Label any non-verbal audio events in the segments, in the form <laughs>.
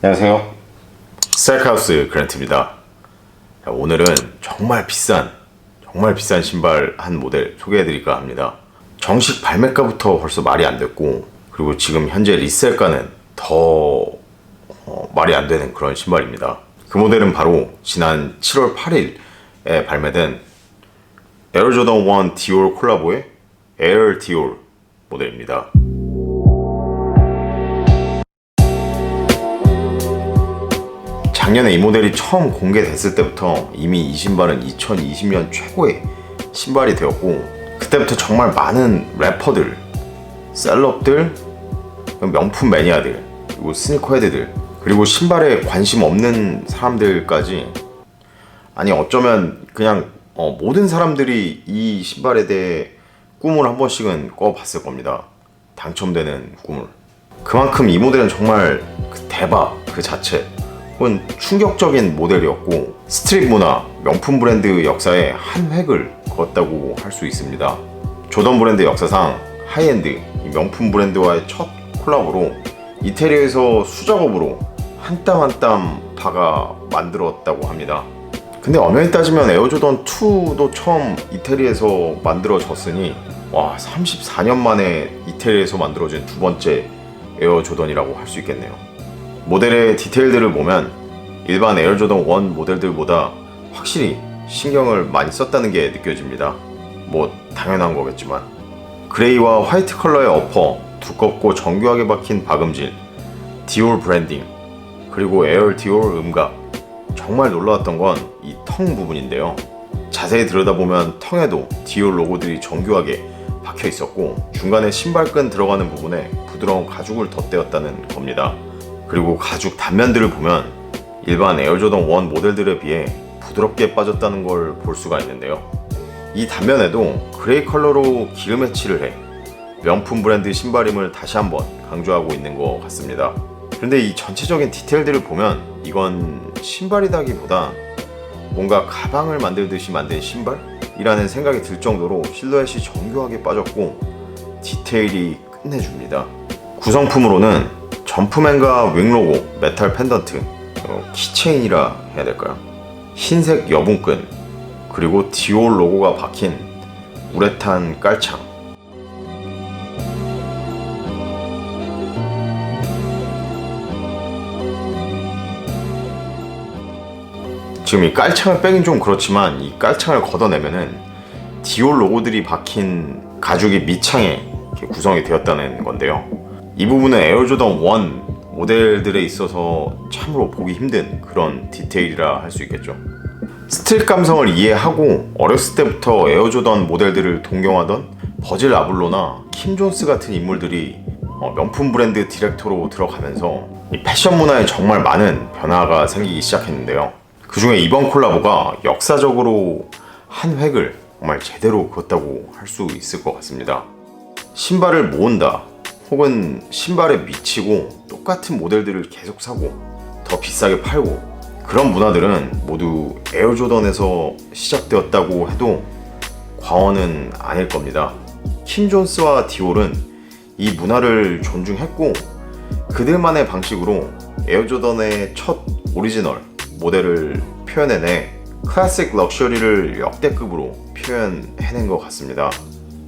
안녕하세요. 셀카우스 그랜트입니다. 자, 오늘은 정말 비싼, 정말 비싼 신발 한 모델 소개해드릴까 합니다. 정식 발매가부터 벌써 말이 안 됐고, 그리고 지금 현재 리셀가는 더 어, 말이 안 되는 그런 신발입니다. 그 모델은 바로 지난 7월 8일에 발매된 에어조던 1 디올 콜라보의 에어 디올 모델입니다. 작년에 이 모델이 처음 공개됐을 때부터 이미 이 신발은 2020년 최고의 신발이 되었고 그때부터 정말 많은 래퍼들, 셀럽들, 명품 매니아들, 그리고 스니커헤드들, 그리고 신발에 관심 없는 사람들까지 아니 어쩌면 그냥 어, 모든 사람들이 이 신발에 대해 꿈을 한 번씩은 꿔봤을 겁니다. 당첨되는 꿈을. 그만큼 이 모델은 정말 그 대박 그 자체 혹은 충격적인 모델이었고 스트릿 문화, 명품 브랜드 역사에 한 획을 그었다고 할 수 있습니다. 조던 브랜드 역사상 하이엔드 이 명품 브랜드와의 첫 콜라보로 이태리에서 수작업으로 한 땀 한땀 박아 만들었다고 합니다. 근데 엄연히 따지면 에어조던 2도 처음 이태리에서 만들어졌으니 와 34년 만에 이태리에서 만들어진 두 번째 에어조던이라고 할 수 있겠네요. 모델의 디테일들을 보면 일반 에어 조던 1 모델들보다 확실히 신경을 많이 썼다는 게 느껴집니다. 뭐 당연한 거겠지만 그레이와 화이트 컬러의 어퍼, 두껍고 정교하게 박힌 박음질, 디올 브랜딩, 그리고 에어 디올 음각. 정말 놀라웠던 건 이 텅 부분인데요. 자세히 들여다보면 텅에도 디올 로고들이 정교하게 박혀 있었고 중간에 신발끈 들어가는 부분에 부드러운 가죽을 덧대었다는 겁니다. 그리고 가죽 단면들을 보면 일반 에어조던 1 모델들에 비해 부드럽게 빠졌다는 걸 볼 수가 있는데요. 이 단면에도 그레이 컬러로 기름에 칠을 해 명품 브랜드 신발임을 다시 한번 강조하고 있는 것 같습니다. 그런데 이 전체적인 디테일들을 보면 이건 신발이다기보다 뭔가 가방을 만들듯이 만든 신발이라는 생각이 들 정도로 실루엣이 정교하게 빠졌고 디테일이 끝내줍니다. 구성품으로는 점프맨과 윙로고, 메탈 펜던트, 어, 키체인이라 해야 될까요? 흰색 여분끈, 그리고 디올 로고가 박힌 우레탄 깔창. 지금 이 깔창을 빼긴 좀 그렇지만 이 깔창을 걷어내면은 디올 로고들이 박힌 가죽이 밑창에 구성이 되었다는 건데요. 이 부분은 에어조던 1 모델들에 있어서 참으로 보기 힘든 그런 디테일이라 할 수 있겠죠. 스틸 감성을 이해하고 어렸을 때부터 에어조던 모델들을 동경하던 버질 아블로나 킴 존스 같은 인물들이 어, 명품 브랜드 디렉터로 들어가면서 이 패션 문화에 정말 많은 변화가 생기기 시작했는데요. 그 중에 이번 콜라보가 역사적으로 한 획을 정말 제대로 그었다고 할 수 있을 것 같습니다. 신발을 모은다 혹은 신발에 미치고 똑같은 모델들을 계속 사고 더 비싸게 팔고 그런 문화들은 모두 에어조던에서 시작되었다고 해도 과언은 아닐 겁니다. 킴 존스와 디올은 이 문화를 존중했고 그들만의 방식으로 에어조던의 첫 오리지널 모델을 표현해내 클래식 럭셔리를 역대급으로 표현해낸 것 같습니다.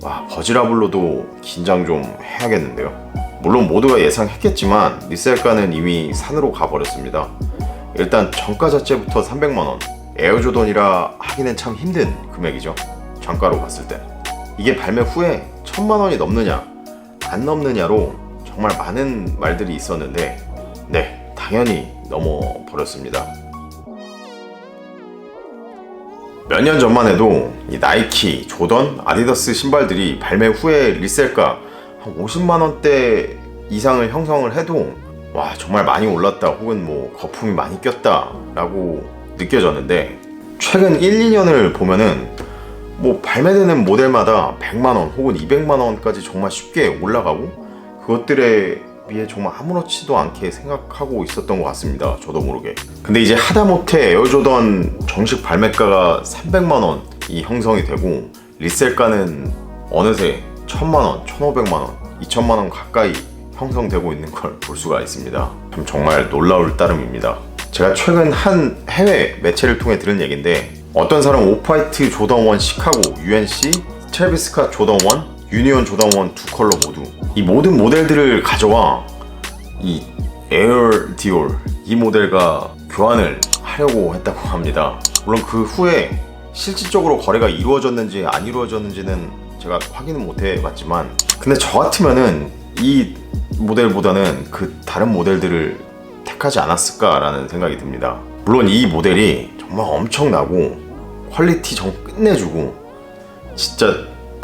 와 버지라블로도 긴장 좀 해야겠는데요. 물론 모두가 예상했겠지만 리셀가는 이미 산으로 가버렸습니다. 일단 정가 자체부터 300만 원. 에어조던이라 하기는 참 힘든 금액이죠. 정가로 봤을 때. 이게 발매 후에 천만 원이 넘느냐, 안 넘느냐로 정말 많은 말들이 있었는데, 네, 당연히 넘어 버렸습니다. 몇 년 전만 해도 이 나이키, 조던, 아디다스 신발들이 발매 후에 리셀가 한 50만 원대 이상을 형성을 해도 와 정말 많이 올랐다 혹은 뭐 거품이 많이 꼈다 라고 느껴졌는데 최근 1, 2년을 보면은 뭐 발매되는 모델마다 100만 원 혹은 200만 원까지 정말 쉽게 올라가고 그것들에 비해 정말 아무렇지도 않게 생각하고 있었던 것 같습니다. 저도 모르게. 근데 이제 하다못해 에어조던 정식 발매가가 300만 원이 형성이 되고 리셀가는 어느새 1000만 원, 1500만 원, 2000만 원 가까이 형성되고 있는 걸 볼 수가 있습니다. 참 정말 놀라울 따름입니다. 제가 최근 한 해외 매체를 통해 들은 얘기인데 어떤 사람 오프화이트 조던 원 시카고 UNC 트래비스카 조던 원 유니온 조던 원두 컬러 모두 이 모든 모델들을 가져와 이 에어 디올 이 모델과 교환을 하려고 했다고 합니다. 물론 그 후에 실질적으로 거래가 이루어졌는지 안 이루어졌는지는 제가 확인은 못 해봤지만 근데 저 같으면은 이 모델보다는 그 다른 모델들을 택하지 않았을까라는 생각이 듭니다. 물론 이 모델이 정말 엄청나고 퀄리티 정 끝내주고 진짜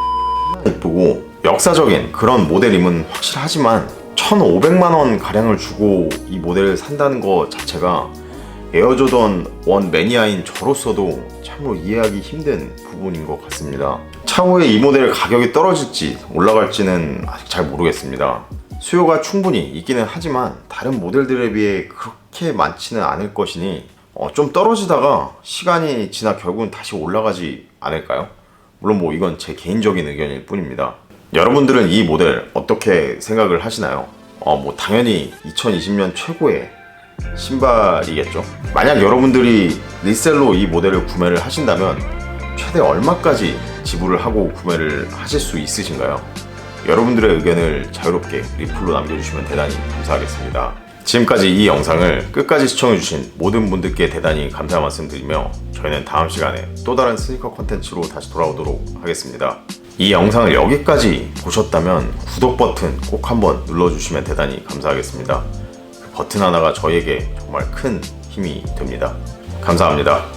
<laughs> 이쁘고 역사적인 그런 모델임은 확실하지만 1,500만 원 가량을 주고 이 모델을 산다는 것 자체가 에어조던 원 매니아인 저로서도 참으로 이해하기 힘든 부분인 것 같습니다. 차후에 이 모델 가격이 떨어질지 올라갈지는 아직 잘 모르겠습니다. 수요가 충분히 있기는 하지만 다른 모델들에 비해 그렇게 많지는 않을 것이니 어, 좀 떨어지다가 시간이 지나 결국은 다시 올라가지 않을까요? 물론 뭐 이건 제 개인적인 의견일 뿐입니다. 여러분들은 이 모델 어떻게 생각을 하시나요? 어, 뭐 당연히 2020년 최고의 신발이겠죠. 만약 여러분들이 리셀로 이 모델을 구매를 하신다면 최대 얼마까지 지불을 하고 구매를 하실 수 있으신가요? 여러분들의 의견을 자유롭게 리플로 남겨주시면 대단히 감사하겠습니다. 지금까지 이 영상을 끝까지 시청해주신 모든 분들께 대단히 감사 말씀드리며 저희는 다음 시간에 또 다른 스니커 컨텐츠로 다시 돌아오도록 하겠습니다. 이 영상을 여기까지 보셨다면 구독 버튼 꼭 한번 눌러주시면 대단히 감사하겠습니다. 그 버튼 하나가 저에게 정말 큰 힘이 됩니다. 감사합니다.